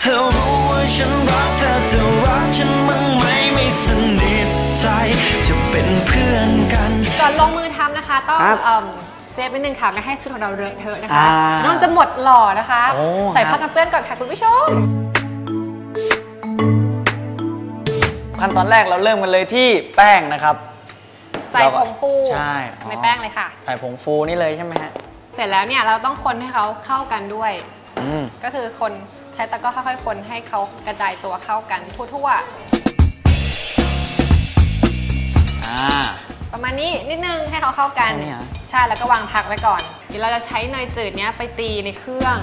เธอรู้ว่าฉันรักเธอเธอรักฉันมั้งไหมไม่สนิทใจจะเป็นเพื่อนกัน ก่อนลงมือทำนะคะต้องครับเอิ่มเซฟนิดนึงค่ะไม่ให้ชุดของเราเลอะเทอะนะคะ อ่าน้องจะหมดหล่อนะคะ โอ้ ใส่ครัผ้าบกันเปื้อนก่อนค่ะคุณผู้ชม ขั้นตอนแรกเราเริ่มกันเลยที่แป้งนะครับใส่ผงฟูใช่อ๋อในแป้งเลยค่ะ ใส่ผงฟูนี่เลยใช่ไหมฮะเสร็จแล้วเนี่ยเราต้องคนให้เขาเข้ากันด้วย อืม ก็คือคน ใช้ตะกร้อค่อยๆคนให้เขากระจายตัวเข้ากันทั่วอ่า ๆ ประมาณนี้นิดนึงให้เขาเข้ากันแค่นี้เหรอ ใช่แล้วก็วางพักไว้ก่อน เดี๋ยวเราจะใช้เนยจืดเนี้ยไปตีในเครื่อง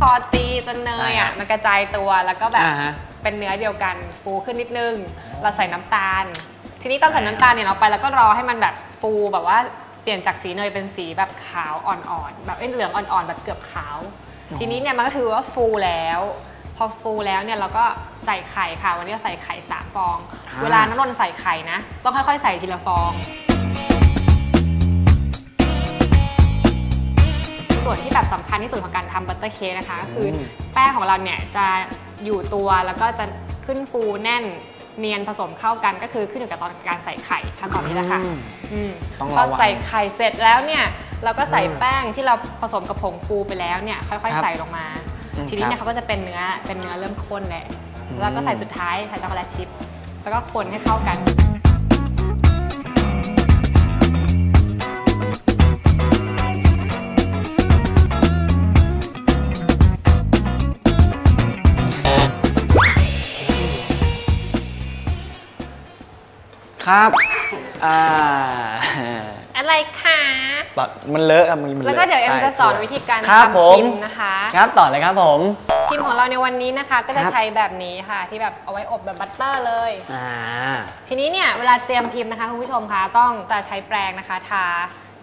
พอตีจนเนยอะมันกระจายตัวแล้วก็แบบ อ่าฮะ เป็นเนื้อเดียวกันฟูขึ้นนิดนึง เราใส่น้ำตาล ทีนี้ตอนใส่น้ำตาลเนี่ยเราไปแล้วก็รอให้มันแบบฟูแบบว่าเปลี่ยนจากสีเนยเป็นสีแบบขาวอ่อนๆแบบเอ้ยเหลืองอ่อนๆแบบเกือบขาว ทีนี้เนี่ยมันก็ถือว่าฟูแล้ว พอฟูแล้วเนี่ยเราก็ใส่ไข่ค่ะ วันนี้เราใส่ไข่สามฟองอ่าเวลาน้ำนนท์ใส่ไข่นะ ต้องค่อยๆ ใส่ทีละฟอง ส่วนที่แบบสำคัญที่สุดของการทำบัตเตอร์เค้กนะคะก็คืออแป้งของเราเนี่ยจะอยู่ตัวแล้วก็จะขึ้นฟูแน่น เนียนผสมเข้ากันก็คือขึ้นอยู่กับตอนการใส่ไข่ขั้นตอนนี้แหละค่ะอืมอืมต้องพอระวังใส่ไข่เสร็จแล้วเนี่ยเราก็ใส่แป้งที่เราผสมกับผงฟูไปแล้วเนี่ยค่อยครัๆบใส่ลงมา อืมทีนี้เนี่ยครับเขาก็จะเป็นเนื้อเป็นเนื้อเริ่มข้นแหละแล้วก็ใส่สุดท้ายใส่ช็อกโกแลตชิพแล้วก็คนให้เข้ากัน ครับอ่าอะไรคะปะมันเลอะครับมันมันเลอะแล้วก็เดี๋ยวเอ็มจะสอนวิธีการครับผทำมพิมพ์นะคะ ครับต่อเลยครับผมพิมพ์ของเราในวันนี้นะคะ ก็จะครับใช้แบบนี้ค่ะที่แบบเอาไว้อบแบบบัตเตอร์เลยอ่าทีนี้เนี่ยเวลาเตรียมพิมพ์นะคะคุณผู้ชมคะต้องจะใช้แปรงนะคะ ทา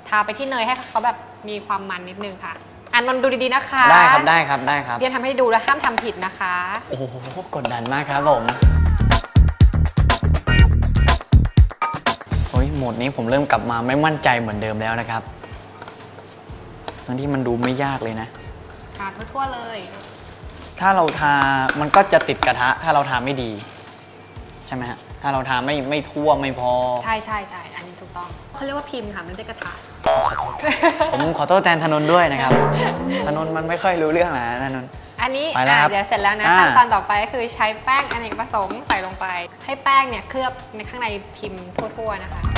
ทาไปที่เนยให้เขาแบบมีความมันนิดนึงค่ะอันนนท์ดูดีๆนะคะ ได้ครับได้ครับได้ครับเพียรทำให้ดูแล้วห้ามทำผิดนะคะ โอ้โหกดดันมากครับผม มดนี้ผมเริ่มกลับมาไม่มั่นใจเหมือนเดิมแล้วนะครับ ทั้งที่มันดูไม่ยากเลยนะ ทาทั่วๆเลย ถ้าเราทา มันก็จะติดกระทะ ถ้าเราทาไม่ดี ใช่ไหมฮะ ถ้าเราทาไม่ไม่ทั่วไม่พอ ใช่ใช่ใช่อันนี้ถูกต้องเขาเรียกว่าพิมพ์ค่ะไม่ใช่กระทะ ผมขอโทษแทนธนนท์ด้วยนะครับ ธนนท์มันไม่ค่อยรู้เรื่องนะธนนท์ อันนี้ไปแล้วอะครับเดี๋ยวเสร็จแล้วนะอ่า ขั้นตอนต่อไปก็คือใช้แป้งอเนกประสงค์ใส่ลงไป ให้แป้งเนี่ยเคลือบในข้างในพิมพ์ทั่วๆนะคะ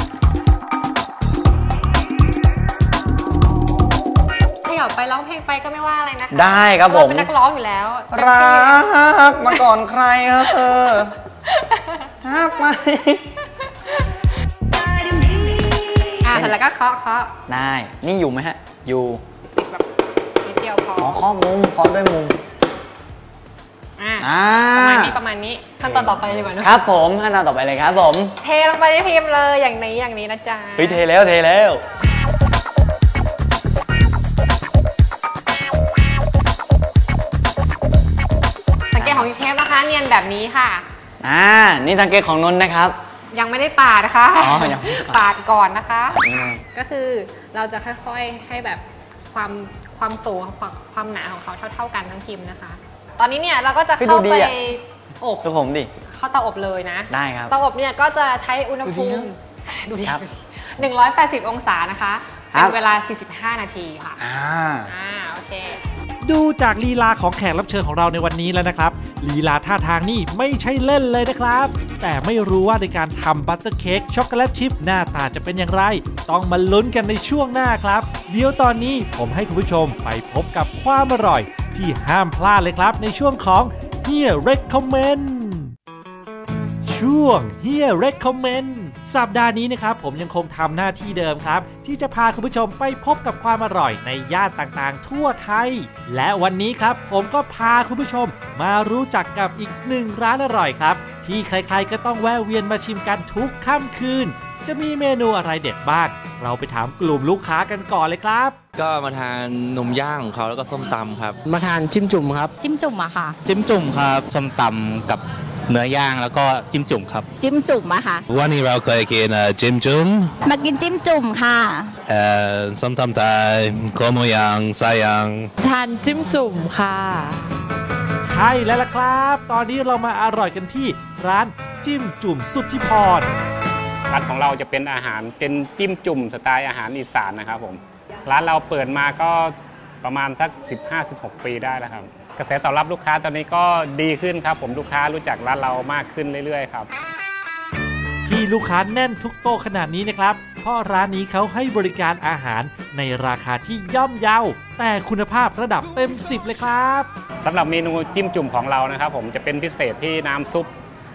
ยับไปร้องเพลงไปก็ไม่ว่าอะไรนะคะได้ครับผมเาเป็นนักร้องอยู่แล้วเต็มรัที่เลยกมาก่อนใครครับเธอฮักไหมอะเสร็จแล้วก็เคาะเคาะได้ นี่อยู่ไหมฮะ อยู่ ติดแบบนิดเดียวพออ๋อข้อมุมข้อด้วยมุม อะอ่า ประมาณนี้ประมาณนี้ขั้นตอนต่อไปเลยดีกว่าเนอะครับผมขั้นตอนต่อไปเลยครับผม เทลงไปในพิมพ์เลยอย่างนี้อย่างนี้นะจ๊ะ เฮ้ยเทแล้วเทแล้ว ของเชฟนะคะเนียนแบบนี้ค่ะ อ่า นี่สังเกตของนนท์นะครับ ยังไม่ได้ปาดนะคะอ๋อยังไม่ได้ปาด ปาดก่อนนะคะ นี่เลยก็คือเราจะค่อยๆให้แบบความความสูงความความหนาของเขาเท่า ๆกันทั้งพิมพ์นะคะ ตอนนี้เนี่ยเราก็จะเข้าไปอบดูผมดิ เข้าเตาอบเลยนะได้ครับเตาอบเนี่ยก็จะใช้อุณหภูมิดูดิครับ 180 องศานะคะครัเป็บนเวลา 45 นาทีค่ะอ่า อ่าโอเค ดูจากลีลาของแขกรับเชิญของเราในวันนี้แล้วนะครับ ลีลาท่าทางนี่ไม่ใช่เล่นเลยนะครับ แต่ไม่รู้ว่าในการทำบัตเตอร์เค้กช็อกโกแลตชิพหน้าตาจะเป็นอย่างไร ต้องมาลุ้นกันในช่วงหน้าครับ เดี๋ยวตอนนี้ผมให้คุณผู้ชมไปพบกับความอร่อย ที่ห้ามพลาดเลยครับ ในช่วงของ Here Recommend ช่วง Here Recommend สัปดาห์นี้นะครับผมยังคงทำหน้าที่เดิมครับ ที่จะพาคุณผู้ชมไปพบกับความอร่อยในย่านต่างๆ ทั่วไทย และวันนี้ครับผมก็พาคุณผู้ชมมารู้จักกับอีกหนึ่งร้านอร่อยครับ ที่ใครๆก็ต้องแวะเวียนมาชิมกันทุกค่ำคืน จะมีเมนูอะไรเด็ดบ้างเราไปถามกลุ่มลูกค้ากันก่อนเลยครับ ก็มาทานนมย่างของเขาแล้วก็ส้มตำครับ มาทานจิ้มจุ่มครับ จิ้มจุ่มอะค่ะ จิ้มจุ่มครับ ส้มตำกับ เนื้อย่างแล้วก็จิ้มจุ่มครับ จิ้มจุ่มอะค่ะ วันนี้เราเคยกินเอ่อจิมจุ่มมากินจิ้มจุ่มค่ะเอ่อส้มตำไทยข้าวหมูย่างไส้ย่างทานจิ้มจุ่มค่ะใช่แล้วล่ะครับ ตอนนี้เรามาอร่อยกันที่ร้านจิ้มจุ่มสุทธิพรร้านของเราจะเป็นอาหารเป็นจิ้มจุ่มสไตล์อาหารอีสานนะครับผม ร้านเราเปิดมาก็ประมาณสัก 15-16 ปีได้แล้วครับ กระแสตอบรับลูกค้าตอนนี้ก็ดีขึ้นครับผมลูกค้ารู้จักร้านเรามากขึ้นเรื่อยๆครับที่ลูกค้าแน่นทุกโต๊ะขนาดนี้นะครับ เพราะร้านนี้เขาให้บริการอาหารในราคาที่ย่อมเยาแต่คุณภาพระดับเต็ม 10 เลยครับสำหรับเมนูจิ้มจุ่มของเรานะครับ ผมจะเป็นพิเศษที่น้ำซุป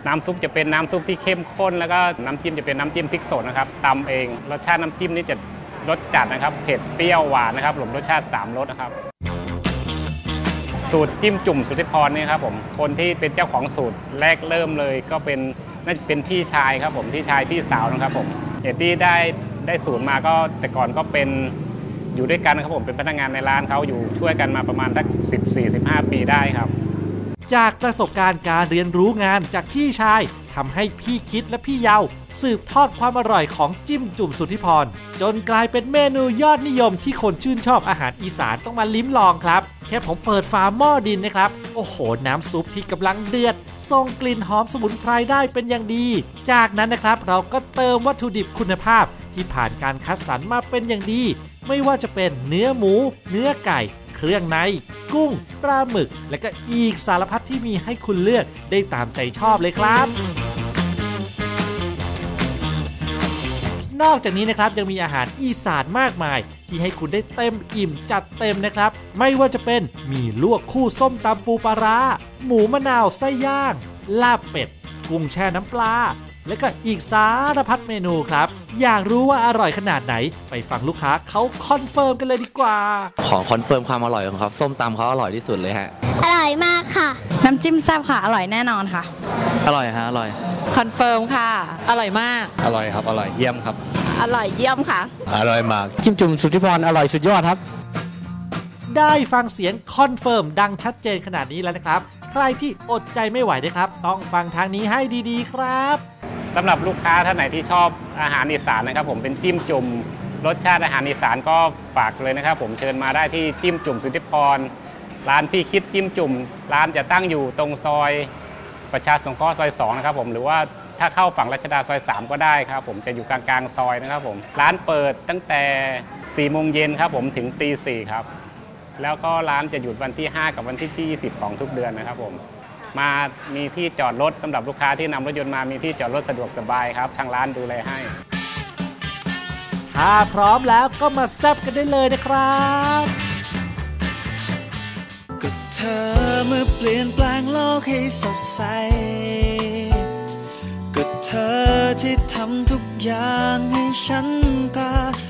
น้ำซุปจะเป็นน้ำซุปที่เข้มข้น แล้วก็น้ำจิ้มจะเป็นน้ำจิ้มพริกสดนะครับตำเองรสชาติน้ำจิ้มนี่จะรสจัดนะครับเผ็ดเปรี้ยวหวานนะครับผมรสชาติ3รสนะครับ สูตรจิ้มจุ่มสุทธิพรนี่ครับผมคนที่เป็นเจ้าของสูตรแรกเริ่มเลย ก็เป็นน่าจะเป็นพี่ชายครับผมพี่ชายพี่สาวนะครับผมเอ็ดดี้ได้ได้สูตรมาก็แต่ก่อนก็เป็นอยู่ด้วยกันครับผมเป็นพนักงานในร้านเขาอยู่ช่วยกันมาประมาณสัก14 15 ปีได้ครับ จากประสบการณ์การเรียนรู้งานจากพี่ชาย ทำให้พี่คิดและพี่เยาวสืบทอดความอร่อยของจิ้มจุ่มสุทธิพร จนกลายเป็นเมนูยอดนิยมที่คนชื่นชอบอาหารอีสานต้องมาลิ้มลองครับ แค่ผมเปิดฝาหม้อดินนะครับ โอ้โห น้ำซุปที่กำลังเดือดส่งกลิ่นหอมสมุนไพรได้เป็นอย่างดี จากนั้นนะครับเราก็เติมวัตถุดิบคุณภาพที่ผ่านการคัดสรรมาเป็นอย่างดี ไม่ว่าจะเป็นเนื้อหมู เนื้อไก่ เครื่องใน กุ้ง ปลาหมึก และก็อีกสารพัดที่มีให้คุณเลือกได้ตามใจชอบเลยครับนอกจากนี้นะครับยังมีอาหารอีสานมากมาย ที่ให้คุณได้เต็มอิ่มจัดเต็มนะครับ ไม่ว่าจะเป็นหมีลวกคู่ส้มตำปูปลาร้า หมูมะนาวไส้ย่าง ลาบเป็ด กุ้งแช่น้ำปลา และก็อีกสารพัดเมนูครับ อยากรู้ว่าอร่อยขนาดไหน ไปฟังลูกค้าเขาคอนเฟิร์มกันเลยดีกว่า ขอคอนเฟิร์มความอร่อยของเขาส้มตำเขาอร่อยที่สุดเลยฮะ อร่อยมากค่ะ น้ำจิ้มแซ่บค่ะ อร่อยแน่นอนค่ะ อร่อยฮะอร่อย คอนเฟิร์มค่ะ อร่อยมาก อร่อยครับ อร่อยเยี่ยมครับ อร่อยเยี่ยมค่ะ อร่อยมาก จิ้มจุ่มสุทธิพรอร่อยสุดยอดครับ ได้ฟังเสียงคอนเฟิร์มดังชัดเจนขนาดนี้แล้วนะครับ ใครที่อดใจไม่ไหวนะครับ ต้องฟังทางนี้ให้ดีๆ ครับ สำหรับลูกค้าท่านไหนที่ชอบอาหารอีสานนะครับ ผมเป็นจิ้มจุ่มรสชาติอาหารอีสานก็ฝากเลยนะครับ ผมเชิญมาได้ที่จิ้มจุ่มสุทธิพร ร้านพี่คิดจิ้มจุ่ม ร้านจะตั้งอยู่ตรงซอยประชาสงเคราะห์ซอย2นะครับผมหรือว่าถ้าเข้าฝั่งรัชดาซอย 3 ก็ได้ครับผมจะอยู่กลางๆซอยนะครับผมร้านเปิดตั้งแต่4โมงเย็นครับผมถึงตี4ครับแล้วก็ร้านจะหยุดวันที่ 5 กับวันที่ 20 ของทุกเดือนนะครับผม มามีที่จอดรถสำหรับลูกค้าที่นำรถยนต์มามีที่จอดรถสะดวกสบายครับ ทางร้านดูแลให้ ถ้าพร้อมแล้วก็มาแซบกันได้เลยนะครับก็เธอเมื่อเปลี่ยนแปลงโลกให้สดใสก็เธอที่ทำทุกอย่างให้ฉันกล้ายอมจะ